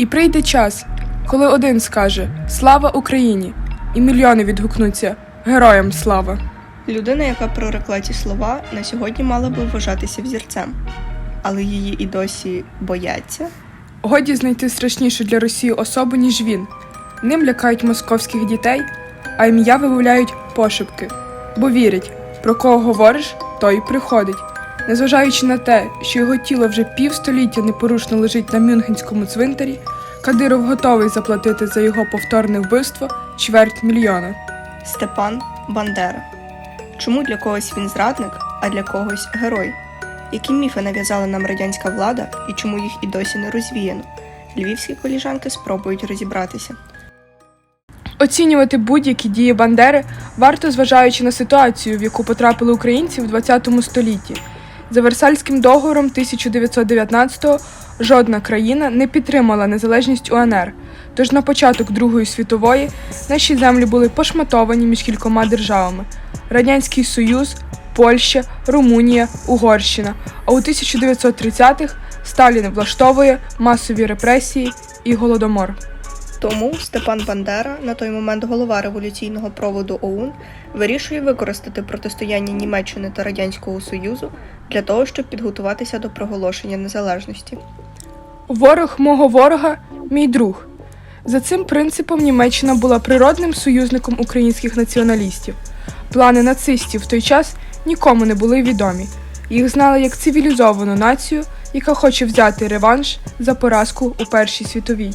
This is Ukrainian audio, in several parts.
І прийде час, коли один скаже Слава Україні! і мільйони відгукнуться Героям слава! Людина, яка прорекла ці слова, на сьогодні мала би вважатися взірцем, але її і досі бояться. Годі знайти страшнішу для Росії особу, ніж він. Ним лякають московських дітей, а ім'я вимовляють пошепки, бо вірять, про кого говориш, той приходить. Незважаючи на те, що його тіло вже півстоліття непорушно лежить на Мюнхенському цвинтарі, Кадиров готовий заплатити за його повторне вбивство чверть мільйона. Степан Бандера. Чому для когось він зрадник, а для когось герой? Які міфи нав'язала нам радянська влада і чому їх і досі не розвіяно? Львівські коліжанки спробують розібратися. Оцінювати будь-які дії Бандери варто зважаючи на ситуацію, в яку потрапили українці в ХХ столітті. За Версальським договором 1919-го жодна країна не підтримала незалежність УНР. Тож на початок Другої світової наші землі були пошматовані між кількома державами: Радянський Союз, Польща, Румунія, Угорщина. А у 1930-х Сталін влаштовує масові репресії і голодомор. Тому Степан Бандера, на той момент голова революційного проводу ОУН, вирішує використати протистояння Німеччини та Радянського Союзу для того, щоб підготуватися до проголошення незалежності. Ворог мого ворога мій друг. За цим принципом Німеччина була природним союзником українських націоналістів. Плани нацистів в той час нікому не були відомі. Їх знали як цивілізовану націю, яка хоче взяти реванш за поразку у Першій світовій.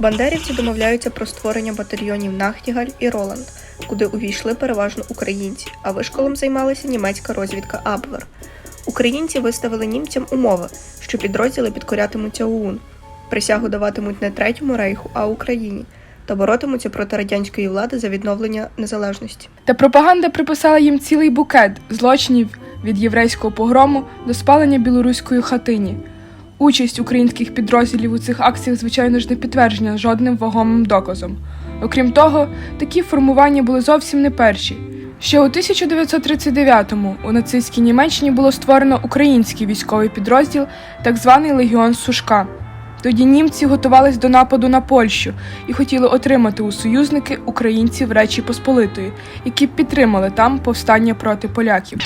Бандерівці домовляються про створення батальйонів Нахтігаль і Роланд, куди увійшли переважно українці, а вишколом займалася німецька розвідка Абвер. Українці виставили німцям умови, що підрозділи підкорятимуться ОУН, присягу даватимуть не третьому рейху, а Україні, та боротимуться проти радянської влади за відновлення незалежності. Та пропаганда приписала їм цілий букет злочинів від єврейського погрому до спалення білоруської хатині. Участь українських підрозділів у цих акціях, звичайно ж, не підтверджена жодним вагомим доказом. Окрім того, такі формування були зовсім не перші. Ще у 1939-му у нацистській Німеччині було створено український військовий підрозділ, так званий Легіон Сушка. Тоді німці готувались до нападу на Польщу і хотіли отримати у союзники українців Речі Посполитої, які підтримали там повстання проти поляків.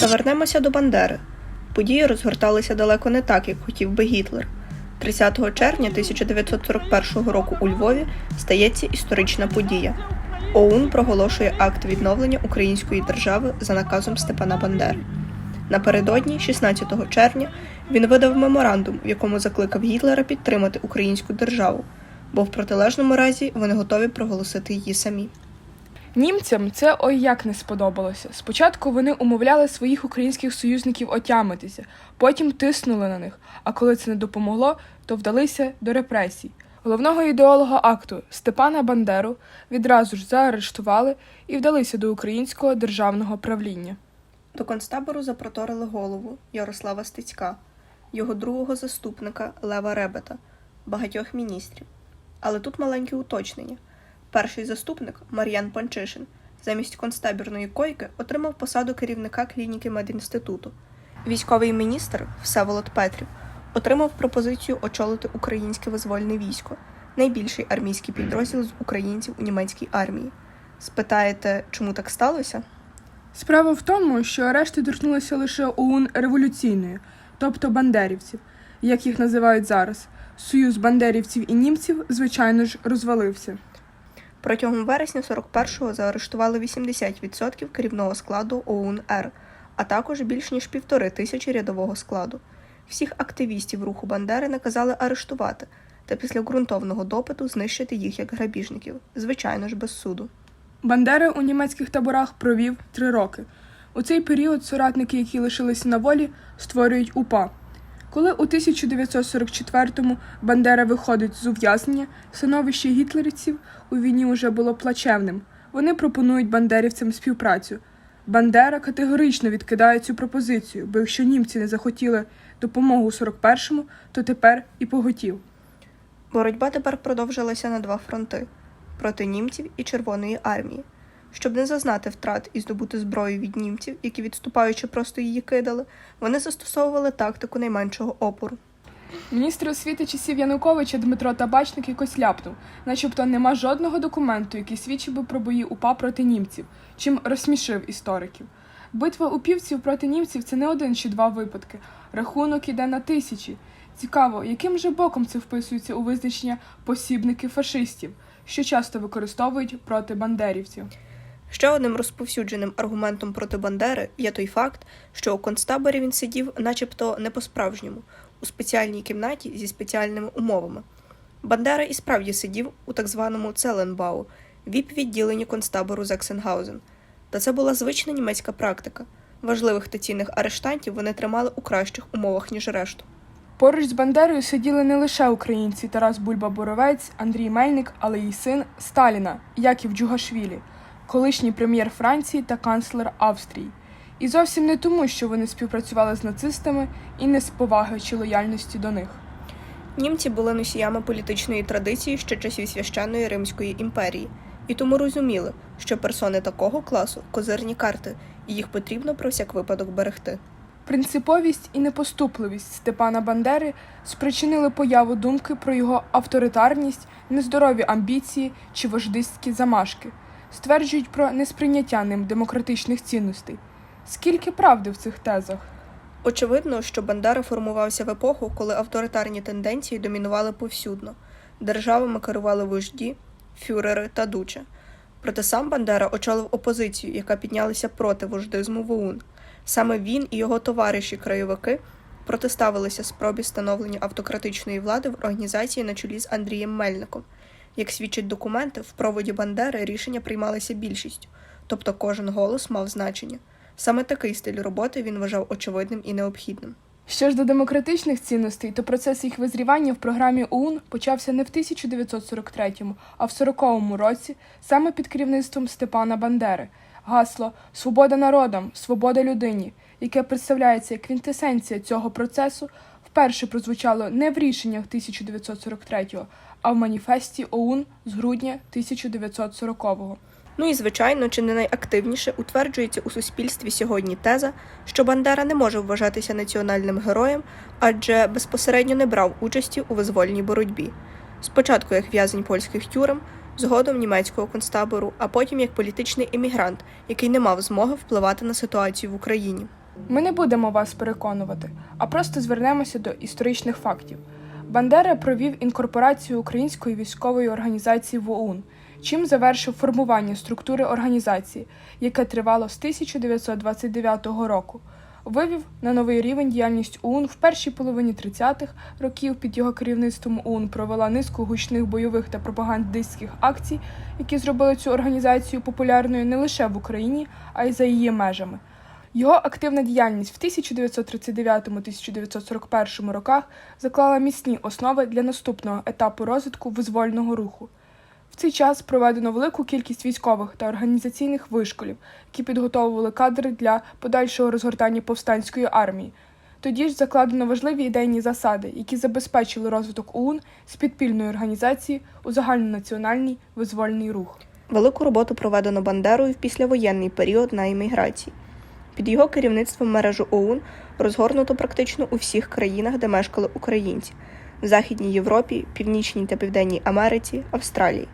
Та вернемося до Бандери. Події розгорталися далеко не так, як хотів би Гітлер. 30 червня 1941 року у Львові стається історична подія. ОУН проголошує акт відновлення української держави за наказом Степана Бандери. Напередодні, 16 червня, він видав меморандум, в якому закликав Гітлера підтримати українську державу, бо в протилежному разі вони готові проголосити її самі. Німцям це ой як не сподобалося. Спочатку вони умовляли своїх українських союзників отямитися, потім тиснули на них. А коли це не допомогло, то вдалися до репресій. Головного ідеолога акту Степана Бандеру відразу ж заарештували і вдалися до українського державного правління. До концтабору запроторили голову Ярослава Стецька, його другого заступника Лева Ребета, багатьох міністрів. Але тут маленьке уточнення. Перший заступник Мар'ян Панчишин замість концтабірної койки отримав посаду керівника клініки медінституту. Військовий міністр Всеволод Петрів отримав пропозицію очолити українське визвольне військо, найбільший армійський підрозділ з українців у німецькій армії. Спитаєте, чому так сталося? Справа в тому, що арешти торкнулися лише ОУН революційної, тобто бандерівців, як їх називають зараз. Союз бандерівців і німців, звичайно ж, розвалився. Протягом вересня 41-го заарештували 80% керівного складу ОУН-Р, а також більш ніж півтори тисячі рядового складу. Всіх активістів руху Бандери наказали арештувати та після ґрунтовного допиту знищити їх як грабіжників, звичайно ж без суду. Бандера у німецьких таборах провів три роки. У цей період соратники, які лишилися на волі, створюють УПА. Коли у 1944-му Бандера виходить з ув'язнення, становище гітлерівців у війні вже було плачевним. Вони пропонують бандерівцям співпрацю. Бандера категорично відкидає цю пропозицію, бо якщо німці не захотіли допомогу у 41-му, то тепер і поготів. Боротьба тепер продовжилася на два фронти проти німців і Червоної армії. Щоб не зазнати втрат і здобути зброю від німців, які відступаючи просто її кидали, вони застосовували тактику найменшого опору. Міністр освіти часів Януковича Дмитро Табачник якось ляпнув, начебто нема жодного документу, який свідчив би про бої УПА проти німців, чим розсмішив істориків. Битва упівців проти німців це не один чи два випадки. Рахунок іде на тисячі. Цікаво, яким же боком це вписується у визначення посібники фашистів, що часто використовують проти бандерівців. Ще одним розповсюдженим аргументом проти Бандери є той факт, що у концтаборі він сидів, начебто, не по-справжньому, у спеціальній кімнаті зі спеціальними умовами. Бандера і справді сидів у так званому Целенбау, віп-відділенні концтабору Зексенгаузен. Та це була звична німецька практика. Важливих та цінних арештантів вони тримали у кращих умовах, ніж решту. Поруч з Бандерою сиділи не лише українці Тарас Бульба-Боровець, Андрій Мельник, але й син Сталіна Яків Джугашвілі, колишній прем'єр Франції та канцлер Австрії. І зовсім не тому, що вони співпрацювали з нацистами і не з поваги чи лояльності до них. Німці були носіями політичної традиції ще часів священної Римської імперії, і тому розуміли, що персони такого класу козирні карти, і їх потрібно про всяк випадок берегти. Принциповість і непоступливість Степана Бандери спричинили появу думки про його авторитарність, нездорові амбіції чи вождистські замашки, стверджують про несприйняття ним демократичних цінностей. Скільки правди в цих тезах? Очевидно, що Бандера формувався в епоху, коли авторитарні тенденції домінували повсюдно. Державами керували вожді, фюрери та дуче. Проте сам Бандера очолив опозицію, яка піднялася проти вождизму в ОУН. Саме він і його товариші-краєвики протиставилися спробі становлення автократичної влади в організації на чолі з Андрієм Мельником. Як свідчать документи, в проводі Бандери рішення приймалися більшістю, тобто кожен голос мав значення. Саме такий стиль роботи він вважав очевидним і необхідним. Що ж до демократичних цінностей, то процес їх визрівання в програмі ОУН почався не в 1943-му, а в 40-му році, саме під керівництвом Степана Бандери. Гасло Свобода народам, свобода людині, яке представляється як квінтесенція цього процесу, вперше прозвучало не в рішеннях 1943-го, а в маніфесті ОУН з грудня 1940-го. Ну і звичайно, чи не найактивніше утверджується у суспільстві сьогодні теза, що Бандера не може вважатися національним героєм, адже безпосередньо не брав участі у визвольній боротьбі. Спочатку як в'язень польських тюрем, згодом німецького концтабору, а потім як політичний емігрант, який не мав змоги впливати на ситуацію в Україні. Ми не будемо вас переконувати, а просто звернемося до історичних фактів. Бандера провів інкорпорацію української військової організації в ОУН, чим завершив формування структури організації, яке тривало з 1929 року. Вивів на новий рівень діяльність ОУН в першій половині 30-х років під його керівництвом ОУН провела низку гучних бойових та пропагандистських акцій, які зробили цю організацію популярною не лише в Україні, а й за її межами. Його активна діяльність в 1939-1941 роках заклала міцні основи для наступного етапу розвитку визвольного руху. В цей час проведено велику кількість військових та організаційних вишколів, які підготовували кадри для подальшого розгортання повстанської армії. Тоді ж закладено важливі ідейні засади, які забезпечили розвиток ОУН з підпільної організації у загальнонаціональний визвольний рух. Велику роботу проведено Бандерою в післявоєнний період на імміграції. Під його керівництвом мережу ОУН розгорнуто практично у всіх країнах, де мешкали українці в Західній Європі, Північній та Південній Америці, Австралії.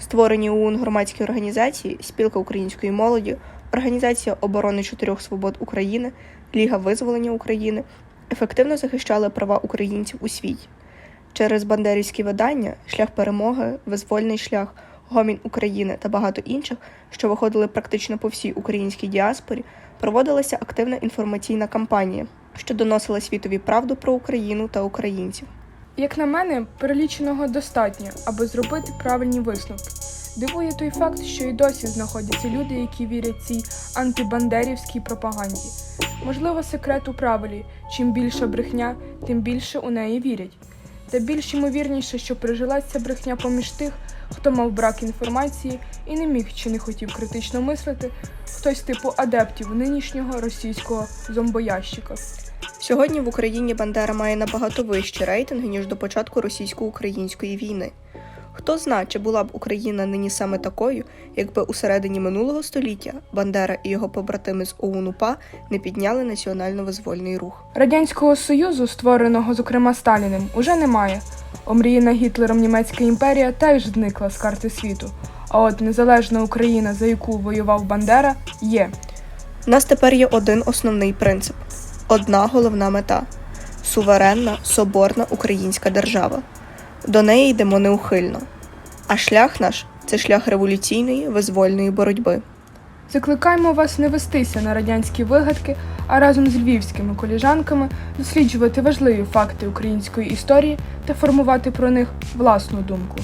Створені ОУН громадські організації, спілка української молоді, Організація оборони чотирьох свобод України, Ліга визволення України ефективно захищали права українців у світі. Через бандерівські видання, шлях перемоги, визвольний шлях, гомін України та багато інших, що виходили практично по всій українській діаспорі, проводилася активна інформаційна кампанія, що доносила світові правду про Україну та українців. Як на мене, переліченого достатньо, аби зробити правильні висновки. Дивує той факт, що і досі знаходяться люди, які вірять цій антибандерівській пропаганді. Можливо, секрет у правилі: чим більша брехня, тим більше у неї вірять. Та більш ймовірніше, що прижилася брехня поміж тих, хто мав брак інформації і не міг чи не хотів критично мислити, хтось типу адептів нинішнього російського зомбоящика. Сьогодні в Україні Бандера має набагато вищі рейтинги, ніж до початку російсько-української війни. Хто зна, чи була б Україна нині саме такою, якби у середині минулого століття Бандера і його побратими з ОУН-УПА не підняли національно-визвольний рух. Радянського Союзу, створеного зокрема Сталіним, уже немає. Омріяна Гітлером німецька імперія теж зникла з карти світу. А от незалежна Україна, за яку воював Бандера, є. У нас тепер є один основний принцип: одна головна мета суверенна, соборна українська держава. До неї йдемо неухильно. А шлях наш це шлях революційної визвольної боротьби. Закликаємо вас не вестися на радянські вигадки, а разом з львівськими коліжанками досліджувати важливі факти української історії та формувати про них власну думку.